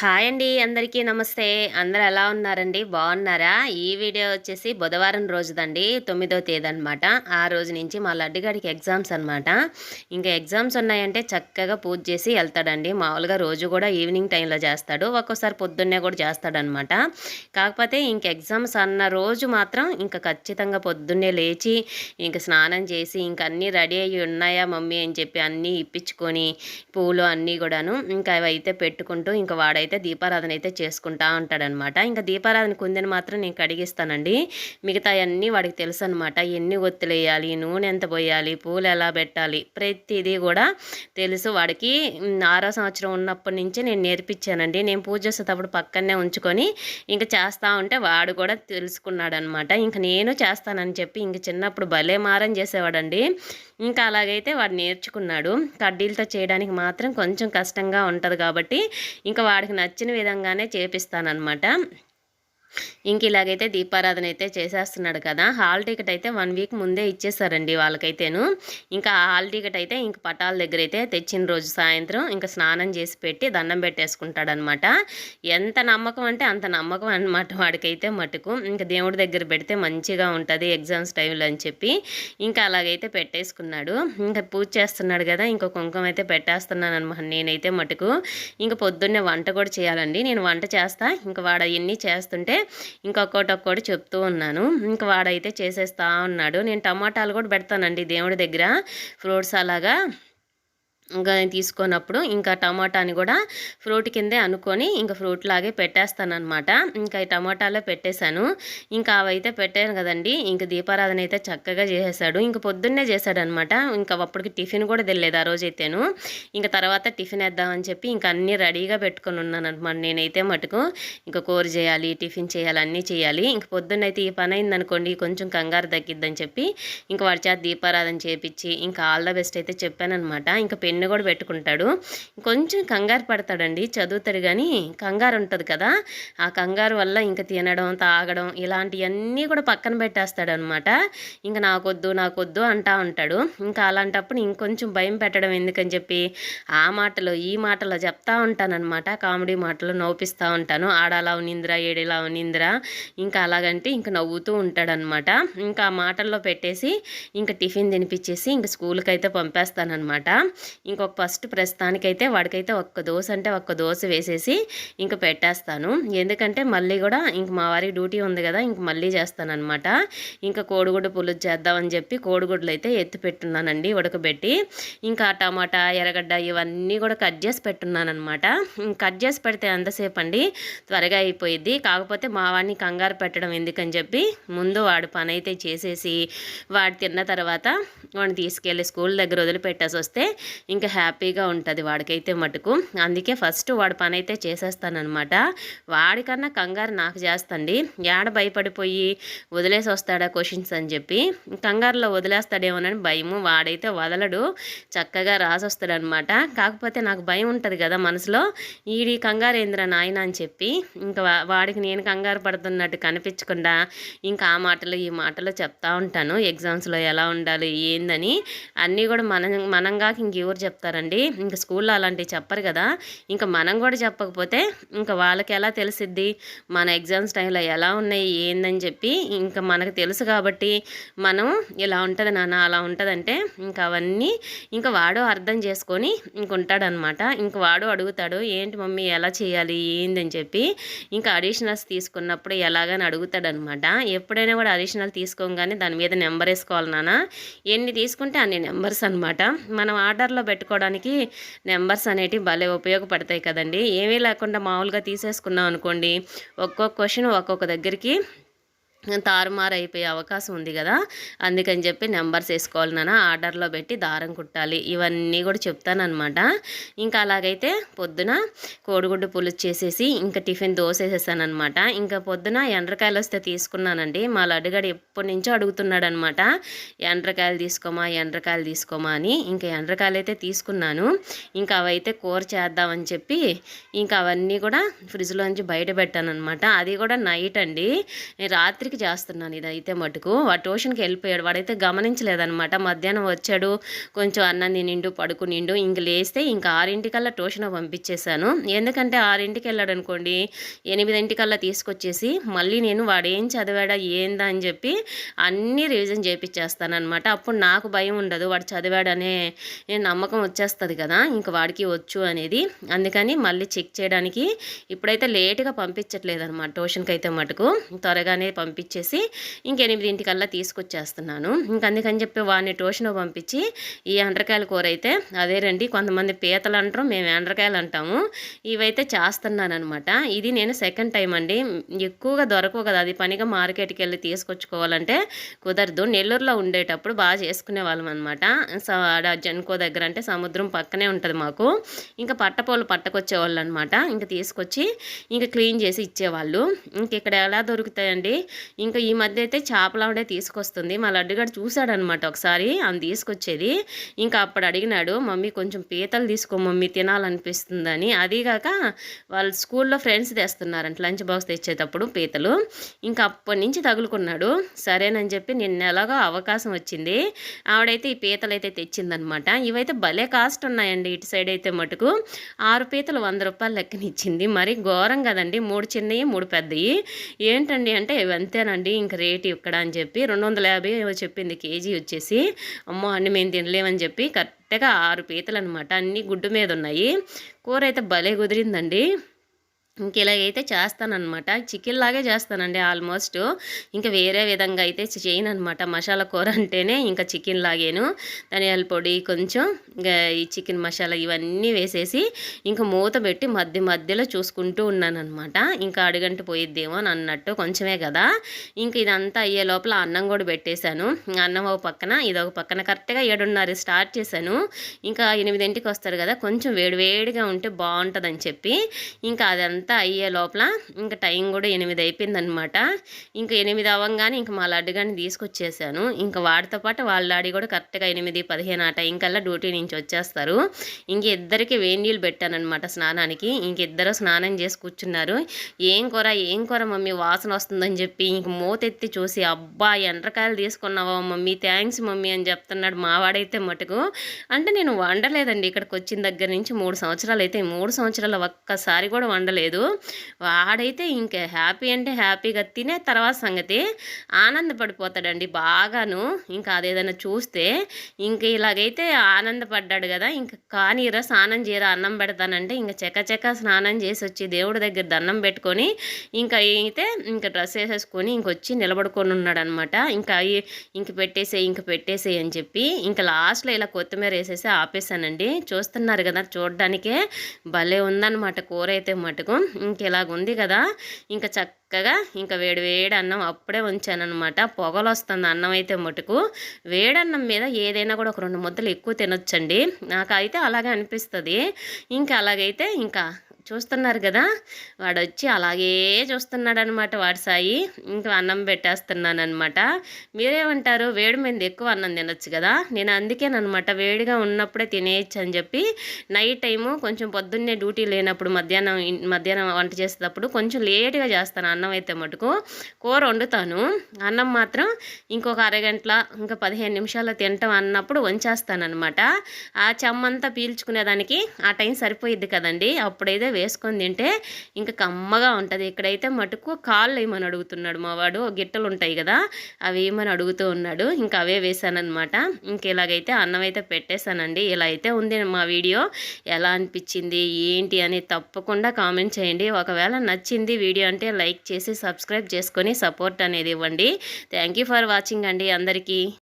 Hi అండి అందరికీ నమస్తే. అందరు ఎలా ఉన్నారండి? బాగున్నారా? ఈ వీడియో వచ్చేసి బుధవారం రోజుదండి తొమ్మిదో తేదీ అనమాట ఆ రోజు నుంచి మా లడ్డుగాడికి ఎగ్జామ్స్ అనమాట ఇంకా ఎగ్జామ్స్ ఉన్నాయంటే చక్కగా పూజ చేసి వెళ్తాడండి. మామూలుగా రోజు కూడా ఈవినింగ్ టైంలో చేస్తాడు ఒక్కోసారి పొద్దున్నే కూడా చేస్తాడనమాట కాకపోతే ఇంక ఎగ్జామ్స్ అన్న రోజు మాత్రం ఇంకా ఖచ్చితంగా పొద్దున్నే లేచి ఇంక స్నానం చేసి ఇంక అన్నీ రెడీ అయ్యి ఉన్నాయా మమ్మీ అని చెప్పి అన్నీ ఇప్పించుకొని పూలు అన్నీ కూడాను ఇంకా అవి అయితే పెట్టుకుంటూ ఇంకా వాడైతే అయితే దీపారాధన అయితే చేసుకుంటా ఉంటాడనమాట. ఇంకా దీపారాధన కుందని మాత్రం నేను కడిగిస్తానండి. మిగతా అన్నీ వాడికి తెలుసు అనమాట ఎన్ని ఒత్తులేయాలి నూనె ఎంత పోయాలి పూలు ఎలా పెట్టాలి ప్రతిదీ కూడా తెలుసు. వాడికి ఆరో సంవత్సరం ఉన్నప్పటి నుంచి నేను నేర్పించానండి. నేను పూజ చేసేటప్పుడు పక్కనే ఉంచుకొని ఇంకా చేస్తూ ఉంటే వాడు కూడా తెలుసుకున్నాడు అనమాట ఇంకా నేను చేస్తానని చెప్పి ఇంక చిన్నప్పుడు భలే మారం చేసేవాడండి. ఇంకా అలాగైతే వాడు నేర్చుకున్నాడు. కడ్డీలతో చేయడానికి మాత్రం కొంచెం కష్టంగా ఉంటుంది కాబట్టి ఇంకా వాడికి నచ్చిన విధంగానే చేపిస్తానమాట ఇంక ఇలాగైతే దీపారాధన అయితే చేసేస్తున్నాడు కదా. హాల్ టికెట్ అయితే వన్ వీక్ ముందే ఇచ్చేసారండి వాళ్ళకైతేను. ఇంకా హాల్ టికెట్ అయితే ఇంక పటాల దగ్గర అయితే తెచ్చిన రోజు సాయంత్రం ఇంకా స్నానం చేసి పెట్టి దండం పెట్టేసుకుంటాడనమాట ఎంత నమ్మకం అంటే అంత నమ్మకం అనమాట వాడికైతే మటుకు. ఇంకా దేవుడి దగ్గర పెడితే మంచిగా ఉంటుంది ఎగ్జామ్స్ టైంలో అని చెప్పి ఇంకా అలాగైతే పెట్టేసుకున్నాడు. ఇంకా పూజ చేస్తున్నాడు కదా ఇంకా కుంకుమ అయితే పెట్టేస్తున్నాను అనమాట నేనైతే మటుకు. ఇంకా పొద్దున్నే వంట కూడా చేయాలండి. నేను వంట చేస్తా. ఇంకా వాడు అవన్నీ చేస్తుంటే ఇంకొకటి ఒక్కటి చెప్తూ ఉన్నాను. ఇంక వాడైతే చేసేస్తా ఉన్నాడు. నేను టమాటాలు కూడా పెడతానండి దేవుడి దగ్గర. ఫ్రూట్స్ అలాగా. ఇంకా తీసుకున్నప్పుడు ఇంకా టమాటాని కూడా ఫ్రూట్ కిందే అనుకొని ఇంకా ఫ్రూట్ లాగే పెట్టేస్తానమాట ఇంకా ఈ టమాటాలో పెట్టేశాను. ఇంకా అవైతే పెట్టాను కదండి. ఇంకా దీపారాధన అయితే చక్కగా చేసేసాడు ఇంకా పొద్దున్నే చేశాడనమాట ఇంకా అప్పటికి టిఫిన్ కూడా తెలియదు ఆ రోజైతేను. ఇంకా తర్వాత టిఫిన్ వేద్దామని చెప్పి ఇంకా అన్నీ రెడీగా పెట్టుకొని ఉన్నాను అనమాట నేనైతే మటుకు. ఇంకా కూర చేయాలి టిఫిన్ చేయాలి అన్నీ చేయాలి. ఇంక పొద్దున్నైతే ఈ పని అయిందనుకోండి కొంచెం కంగారు తగ్గిద్దని చెప్పి ఇంకా వాడి చేత దీపారాధన చేపించి ఇంకా ఆల్ ద బెస్ట్ అయితే చెప్పానమాట ఇంకా పెన్ పెన్ను కూడా పెట్టుకుంటాడు. కొంచెం కంగారు పడతాడండి. చదువుతాడు కానీ కంగారు ఉంటుంది కదా. ఆ కంగారు వల్ల ఇంకా తినడం తాగడం ఇలాంటివన్నీ కూడా పక్కన పెట్టేస్తాడు అనమాట ఇంకా నాకొద్దు నాకొద్దు అంటా ఉంటాడు. ఇంకా అలాంటప్పుడు ఇంకొంచెం భయం పెట్టడం ఎందుకని చెప్పి ఆ మాటలో ఈ మాటలో చెప్తా ఉంటానన్నమాట. కామెడీ మాటలు నవ్విస్తూ ఉంటాను. ఆడలా ఉనిందిరా ఏడిలా ఉనిందిరా. ఇంకా అలాగంటే ఇంకా నవ్వుతూ ఉంటాడనమాట ఇంకా ఆ మాటల్లో పెట్టేసి ఇంకా టిఫిన్ తినిపించేసి ఇంకా స్కూల్కి అయితే పంపేస్తానమాట ఇంకొక ఫస్ట్ ప్రస్తుతానికైతే వాడికైతే ఒక్క దోశ అంటే ఒక్క దోశ వేసేసి ఇంక పెట్టేస్తాను. ఎందుకంటే మళ్ళీ కూడా ఇంక మా వారికి డ్యూటీ ఉంది కదా ఇంక మళ్ళీ చేస్తానమాట ఇంకా కోడిగుడ్డు పులుసు చేద్దామని చెప్పి కోడిగుడ్లు అయితే ఎత్తి పెట్టున్నానండి ఉడకబెట్టి. ఇంకా టమాటా ఎర్రగడ్డ ఇవన్నీ కూడా కట్ చేసి పెట్టున్నానమాట కట్ చేసి పెడితే ఎంతసేపు అండి త్వరగా అయిపోయింది కాకపోతే మా వాడిని కంగారు పెట్టడం ఎందుకని చెప్పి ముందు వాడు పని అయితే చేసేసి వాడు తిన్న తర్వాత వాడిని తీసుకెళ్ళి స్కూల్ దగ్గర వదిలిపెట్టేసి వస్తే ఇంకా హ్యాపీగా ఉంటుంది వాడికైతే మటుకు. అందుకే ఫస్ట్ వాడి పని అయితే చేసేస్తానమాట వాడికన్నా కంగారు నాకు చేస్తండి. ఏడ భయపడిపోయి వదిలేసి వస్తాడా క్వశ్చన్స్ అని చెప్పి. కంగారులో వదిలేస్తాడేమోనని భయము. వాడైతే వదలడు. చక్కగా రాసొస్తాడనమాట కాకపోతే నాకు భయం ఉంటుంది కదా మనసులో. ఈడి కంగారు ఏంద్ర నాయన అని చెప్పి. ఇంకా వాడికి నేను కంగారు పడుతున్నట్టు కనిపించకుండా ఇంకా ఆ మాటలు ఈ మాటలు చెప్తా ఉంటాను. ఎగ్జామ్స్లో ఎలా ఉండాలి ఏందని. అన్నీ కూడా మనం మనంగా ఇంకెవరు చెప్తారండి. ఇంకా స్కూల్లో అలాంటివి చెప్పరు కదా. ఇంకా మనం కూడా చెప్పకపోతే ఇంకా వాళ్ళకి ఎలా తెలిసిద్ది? మన ఎగ్జామ్స్ టైంలో ఎలా ఉన్నాయి? ఏందని చెప్పి ఇంకా మనకు తెలుసు కాబట్టి మనం ఇలా ఉంటుంది నాన్న అలా ఉంటుందంటే ఇంకా అవన్నీ ఇంకా వాడు అర్థం చేసుకొని ఇంక ఉంటాడనమాట. ఇంక వాడు అడుగుతాడు ఏంటి మమ్మీ ఎలా చేయాలి? ఏందని చెప్పి ఇంకా అడిషనల్స్ తీసుకున్నప్పుడు ఎలాగని అడుగుతాడనమాట. ఎప్పుడైనా కూడా అడిషనల్ తీసుకోగానే దాని మీద నెంబర్ వేసుకోవాలి నాన్న. ఎన్ని తీసుకుంటే అన్ని నెంబర్స్ అనమాట. మనం ఆర్డర్లో పెట్టుకోవడానికి నెంబర్స్ అనేటివి భలే ఉపయోగపడతాయి కదండి. ఏమీ లేకుండా మామూలుగా తీసేసుకున్నాం అనుకోండి ఒక్కొక్క క్వశ్చన్ ఒక్కొక్క దగ్గరికి తారుమారు అయిపోయే అవకాశం ఉంది కదా. అందుకని చెప్పి నెంబర్స్ వేసుకోవాలి నాన్న ఆర్డర్లో పెట్టి దారం కుట్టాలి. ఇవన్నీ కూడా చెప్తానమాట ఇంకా అలాగైతే పొద్దున కోడిగుడ్డు పులుసు చేసేసి ఇంకా టిఫిన్ దోశ వేసేసానమాట ఇంకా పొద్దున ఎండ్రకాయలు వస్తే తీసుకున్నానండి. మా లడ్డుగడు ఎప్పటి నుంచో అడుగుతున్నాడు అనమాట ఎండ్రకాయలు తీసుకోమా ఎండ్రకాయలు తీసుకోమా అని. ఇంకా ఎండ్రకాయలు అయితే తీసుకున్నాను. ఇంకా అవైతే కూర చేద్దామని చెప్పి ఇంకా అవన్నీ కూడా ఫ్రిడ్జ్లోంచి బయట పెట్టానమాట అనమాట అది కూడా నైట్ అండి. రాత్రికి చేస్తున్నాను ఇదైతే మటుకు. వాడు ట్యూషన్కి వెళ్ళిపోయాడు. వాడైతే గమనించలేదనమాట మధ్యాహ్నం వచ్చాడు. కొంచెం అన్నం తినిండు పడుకునిండు. ఇంక లేస్తే ఇంకా ఆరింటికల్లా ట్యూషన్ పంపించేశాను. ఎందుకంటే ఆరింటికి వెళ్ళాడు అనుకోండి ఎనిమిదింటికల్లా తీసుకొచ్చేసి మళ్ళీ నేను వాడు ఏం చదివాడా ఏందా అని చెప్పి అన్నీ రివిజన్ చేపించేస్తానమాట అప్పుడు నాకు భయం ఉండదు. వాడు చదివాడనే నమ్మకం వచ్చేస్తుంది కదా. ఇంక వాడికి వచ్చు అనేది. అందుకని మళ్ళీ చెక్ చేయడానికి ఇప్పుడైతే లేటుగా పంపించట్లేదు అనమాట ట్యూషన్కి అయితే మటుకు. త్వరగానే పంపి పంపించేసి ఇంక ఎనిమిదింటికల్లా తీసుకొచ్చేస్తున్నాను. ఇంక అందుకని చెప్పి వాడిని ట్యూషన్ పంపించి ఈ ఎండ్రకాయల కూర అయితే అదే రండి కొంతమంది పీతలు అంటారు మేము ఎండ్రకాయలు అంటాము. ఇవైతే చేస్తున్నాను అనమాట ఇది నేను సెకండ్ టైం అండి. ఎక్కువగా దొరకవు కదా అది పనిగా మార్కెట్కి వెళ్ళి తీసుకొచ్చుకోవాలంటే కుదరదు. నెల్లూరులో ఉండేటప్పుడు బాగా చేసుకునే వాళ్ళం అనమాట జన్కో దగ్గర అంటే సముద్రం పక్కనే ఉంటుంది మాకు. ఇంకా పట్టపోలు పట్టకొచ్చేవాళ్ళు అనమాట ఇంకా తీసుకొచ్చి ఇంకా క్లీన్ చేసి ఇచ్చేవాళ్ళు. ఇంక ఇక్కడ ఎలా దొరుకుతాయండి? ఇంకా ఈ మధ్య అయితే చేపలావిడే తీసుకొస్తుంది. మా లడ్డుగాడు చూశాడనమాట ఒకసారి అని తీసుకొచ్చేది. ఇంకా అప్పుడు అడిగినాడు మమ్మీ కొంచెం పీతలు తీసుకో మమ్మీ తినాలనిపిస్తుందని. అదీగాక వాళ్ళు స్కూల్లో ఫ్రెండ్స్ తెస్తున్నారంట లంచ్ బాక్స్ తెచ్చేటప్పుడు పీతలు. ఇంకా అప్పటి నుంచి తగులుకున్నాడు. సరేనని చెప్పి నిన్న ఎలాగో అవకాశం వచ్చింది. ఆవిడైతే ఈ పీతలు అయితే తెచ్చిందనమాట. ఇవైతే భలే కాస్ట్ ఉన్నాయండి ఇటు సైడ్ అయితే మటుకు. ఆరు పీతలు వంద రూపాయలు లెక్కనిచ్చింది. మరి ఘోరం కదండి. మూడు చిన్నవి మూడు పెద్దవి ఏంటండి అంటే అంతేనండి ఇంక రేటు ఇక్కడ అని చెప్పి రెండు వందల యాభై చెప్పింది కేజీ వచ్చేసి. అమ్మో అన్ని మేము తినలేమని చెప్పి కరెక్ట్గా ఆరు పీతలు అనమాట అన్నీ గుడ్డు మీద ఉన్నాయి. కూర అయితే భలే కుదిరిందండి. ఇంకెలాగైతే చేస్తానమాట చికెన్ లాగే చేస్తానండి ఆల్మోస్ట్. ఇంకా వేరే విధంగా అయితే చేయను అనమాట మసాలా కూర అంటేనే ఇంకా చికెన్ లాగేను ధనియాల పొడి కొంచెం ఈ చికెన్ మసాలా ఇవన్నీ వేసేసి ఇంకా మూత పెట్టి మధ్య మధ్యలో చూసుకుంటూ ఉన్నానమాట ఇంకా అడుగంట పోయిద్దేమో అని అన్నట్టు కొంచెమే కదా. ఇంకా ఇదంతా అయ్యే లోపల అన్నం కూడా పెట్టేశాను. అన్నం ఒక పక్కన ఇది ఒక పక్కన కరెక్ట్గా ఏడున్నర స్టార్ట్ చేశాను. ఇంకా ఎనిమిదింటికి వస్తారు కదా కొంచెం వేడివేడిగా ఉంటే బాగుంటుందని చెప్పి ఇంకా అదంతా ఇదంతా అయ్యే లోపల ఇంకా టైం కూడా ఎనిమిది అయిపోయిందనమాట ఇంకా ఎనిమిది అవ్వగానే ఇంకా మా లడ్డుగాని తీసుకొచ్చేసాను. ఇంకా వాడితో పాటు వాళ్ళ డాడీ కూడా కరెక్ట్గా ఎనిమిది పదిహేను ఆ టైంకల్లా డ్యూటీ నుంచి వచ్చేస్తారు. ఇంక ఇద్దరికి వేడి నీళ్ళు పెట్టానమాట స్నానానికి. ఇంక ఇద్దరు స్నానం చేసి కూర్చున్నారు. ఏం కూర? ఏం కూర మమ్మీ? వాసన వస్తుందని చెప్పి ఇంక మూతెత్తి చూసి అబ్బా ఎండ్రకాయలు తీసుకున్నావా మమ్మీ? థ్యాంక్స్ మమ్మీ అని చెప్తున్నాడు మావాడైతే మటుకు. అంటే నేను వండలేదండి ఇక్కడికి వచ్చిన దగ్గర నుంచి మూడు సంవత్సరాలు అయితే. మూడు సంవత్సరాలు ఒక్కసారి కూడా వండలేదు. లేదు. వాడైతే ఇంకా హ్యాపీ అంటే హ్యాపీగా తినే తర్వాత సంగతి ఆనందపడిపోతాడండి బాగాను. ఇంకా అదేదైనా చూస్తే ఇంకా ఇలాగైతే ఆనందపడ్డాడు కదా ఇంకా కానీరా స్నానం చేయరా అన్నం పెడతానంటే ఇంకా చెక్క స్నానం చేసి వచ్చి దేవుడి దగ్గర దండం పెట్టుకొని ఇంకా అయితే ఇంకా డ్రెస్ వేసేసుకొని ఇంకొచ్చి నిలబడుకొని ఉన్నాడనమాట. ఇంకా ఇంక పెట్టేసే ఇంక పెట్టేసే అని చెప్పి ఇంకా లాస్ట్లో ఇలా కొత్తిమీర వేసేసి ఆపేసానండి చూస్తున్నారు కదా చూడడానికే భలే ఉందన్నమాట కూర అయితే మటుకు. ఇంక ఇలాగుంది కదా. ఇంకా చక్కగా ఇంకా వేడి వేడి అన్నం అప్పుడే ఉంచానమాట పొగలు వస్తుంది అన్నం అయితే మటుకు వేడన్నం మీద ఏదైనా కూడా ఒక రెండు ముద్దలు ఎక్కువ తినొచ్చండి. నాకైతే అలాగే అనిపిస్తుంది. ఇంకా అలాగైతే ఇంకా చూస్తున్నారు కదా? వాడు వచ్చి అలాగే చూస్తున్నాడు అనమాట వాడి సాయి. ఇంకా అన్నం పెట్టేస్తున్నాను అనమాట మీరేమంటారు వేడి మీద ఎక్కువ అన్నం తినొచ్చు కదా? నేను అందుకేనమాట వేడిగా ఉన్నప్పుడే తినేయచ్చు అని చెప్పి నైట్ టైము కొంచెం పొద్దున్నే డ్యూటీ లేనప్పుడు మధ్యాహ్నం మధ్యాహ్నం వంట చేసేటప్పుడు కొంచెం లేట్గా చేస్తాను అన్నం అయితే మటుకు. కూర వండుతాను. అన్నం మాత్రం ఇంకొక అరగంటల ఇంకా పదిహేను నిమిషాలు తింటాం అన్నప్పుడు వంచేస్తాను అనమాట ఆ చెమ్మంతా పీల్చుకునేదానికి ఆ టైం సరిపోయిద్ది కదండి? అప్పుడైతే వేసుకొని తింటే ఇంకా కమ్మగా ఉంటుంది. ఇక్కడైతే మటుకు కాళ్ళు ఏమని అడుగుతున్నాడు మావాడు గిట్టలు ఉంటాయి కదా అవి ఏమని అడుగుతూ ఉన్నాడు ఇంకా అవే వేసానమాట ఇంక ఇలాగైతే అన్నం అయితే పెట్టేశానండి. ఇలా అయితే ఉంది మా వీడియో. ఎలా అనిపించింది ఏంటి అని తప్పకుండా కామెంట్ చేయండి. ఒకవేళ నచ్చింది వీడియో అంటే లైక్ చేసి సబ్స్క్రైబ్ చేసుకొని సపోర్ట్ అనేది ఇవ్వండి. థ్యాంక్ ఫర్ వాచింగ్ అండి అందరికీ.